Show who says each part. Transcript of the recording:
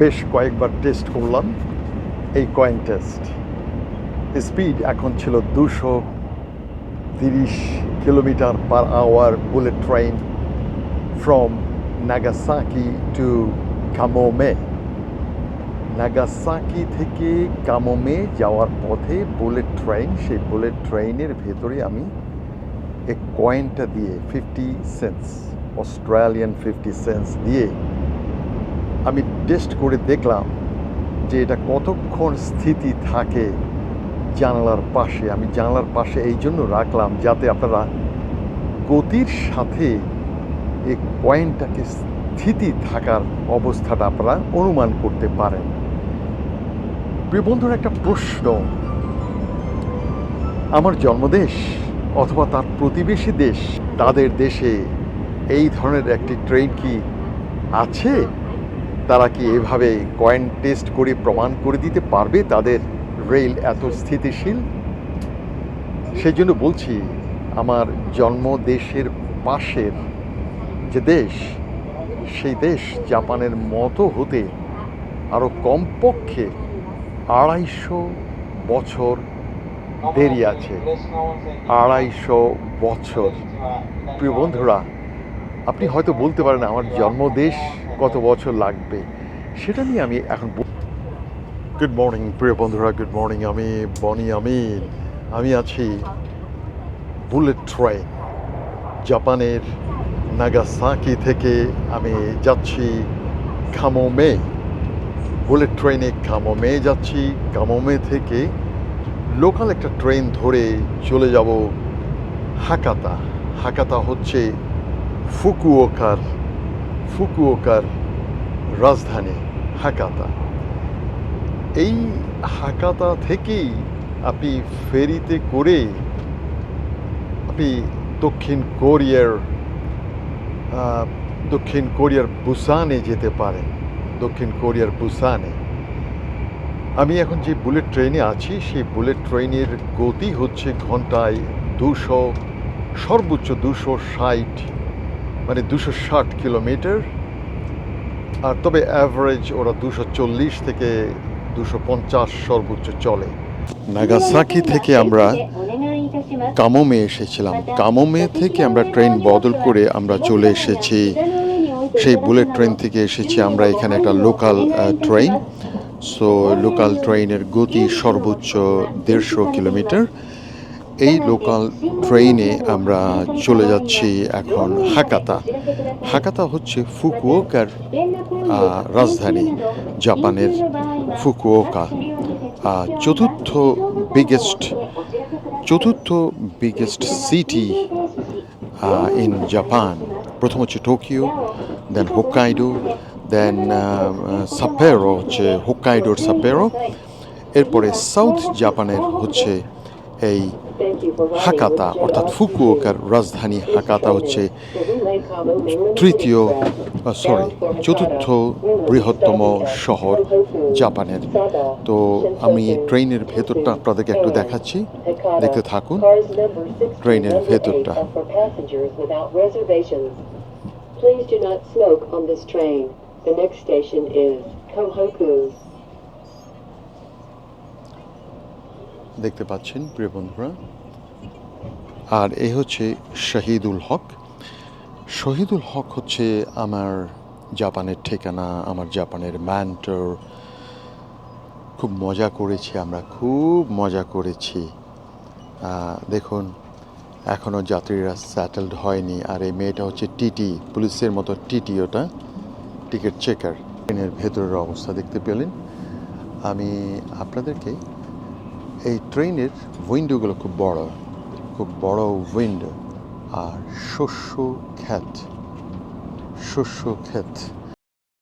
Speaker 1: বেশ কয়েকবার টেস্ট করলাম। এই কয়েন টেস্ট স্পিড এখন ছিল দুশো তিরিশ kilometre per hour bullet train from Nagasaki to Kamome Nagasaki থেকে কামোমে যাওয়ার পথে বুলেট ট্রেন সেই বুলেট ট্রেনের ভেতরে আমি এই কয়েনটা দিয়ে fifty cents Australian fifty cents দিয়ে আমি টেস্ট করে দেখলাম যে এটা কতক্ষণ স্থিতি থাকে জানলার পাশে। আমি জানলার পাশে এই জন্য রাখলাম যাতে আপনারা গতির সাথে এই কয়েনটাকে স্থিতি থাকার অবস্থাটা আপনারা অনুমান করতে পারেন। প্রিয় একটা প্রশ্ন। আমার জন্মদেশ অথবা তার প্রতিবেশী দেশ, তাদের দেশে এই ধরনের একটি ট্রেন কি আছে? তারা কি এভাবে কয়েন টেস্ট করে প্রমাণ করে দিতে পারবে তাদের রেল এত স্থিতিশীল? সেই জন্য বলছি, আমার জন্ম দেশের পাশের যে দেশ, সেই দেশ জাপানের মতো হতে আরও কমপক্ষে আড়াইশো বছর দেরি আছে। আড়াইশো বছর। প্রিয় বন্ধুরা আপনি হয়তো বলতে পারেন আমার জন্মদেশ কত বছর লাগবে, সেটা নিয়ে আমি এখন গুড মর্নিং প্রিয় বন্ধুরা গুড মর্নিং আমি বনি আমিন। আমি আছি বুলেট ট্রেন, জাপানের নাগাসাকি থেকে আমি যাচ্ছি খামোমে বুলেট ট্রেনে কামোমে যাচ্ছি, কামোমে থেকে লোকাল একটা ট্রেন ধরে চলে যাব হাকাতা। হাকাতা হচ্ছে ফুকুওকার ফুকুওকার রাজধানী হাকাতা। এই হাকাতা থেকেই আপনি ফেরিতে করে আপনি দক্ষিণ কোরিয়ার দক্ষিণ কোরিয়ার বুসানে যেতে পারেন। দক্ষিণ কোরিয়ার বুসানে। আমি এখন যে বুলেট ট্রেনে আছি, সেই বুলেট ট্রেনের গতি হচ্ছে ঘন্টায় দুশো, সর্বোচ্চ দুশো ষাট মানে দুশো ষাট কিলোমিটার। আর তবে অ্যাভারেজ ওরা দুশো চল্লিশ থেকে দুশো পঞ্চাশ সর্বোচ্চ চলে। নাগাসাকি থেকে আমরা কামোমে এসেছিলাম। কামোমে থেকে আমরা ট্রেন বদল করে আমরা চলে এসেছি। সেই বুলেট ট্রেন থেকে এসেছি আমরা এখানে একটা লোকাল ট্রেন সো লোকাল ট্রেনের গতি সর্বোচ্চ দেড়শো কিলোমিটার। এই লোকাল ট্রেনে আমরা চলে যাচ্ছি এখন হাকাতা। হাকাতা হচ্ছে ফুকুওকার রাজধানী জাপানের ফুকুওকা। চতুর্থ বিগেস্ট চতুর্থ বিগেস্ট সিটি ইন জাপান প্রথম হচ্ছে টোকিও দেন হোক্কাইডো দেন সাপেরো হচ্ছে হোক্কাইডোর সাপেরো এরপরে সাউথ জাপানের হচ্ছে এই হাকাতা, অর্থাৎ ফুকুওকার রাজধানী হাকাতা হচ্ছে তৃতীয় সরি চতুর্থ বৃহত্তম শহর জাপানের তো আমি ট্রেনের ভেতরটা আপনাদেরকে একটু দেখাচ্ছি দেখতে থাকুন, ট্রেনের ভেতরটা
Speaker 2: Please do not smoke on this train. The next station is Kohoku.
Speaker 1: দেখতে পাচ্ছেন, প্রিয় বন্ধুরা। আর এই হচ্ছে শহীদুল হক। শহীদুল হক হচ্ছে আমার জাপানের ঠিকানা, আমার জাপানের ম্যান্টর খুব মজা করেছি আমরা, খুব মজা করেছি। দেখুন এখনও যাত্রীরা স্যাটেলড হয়নি। আর এই মেয়েটা হচ্ছে টিটি পুলিশের মতো টিটি ওটা টিকিট চেকার ট্রেনের ভেতরের অবস্থা দেখতে পেলেন। আমি আপনাদেরকে এই ট্রেনের উইন্ডোগুলো খুব বড় খুব বড় উইন্ডো আর শস্য ক্ষেত শস্য ক্ষেত।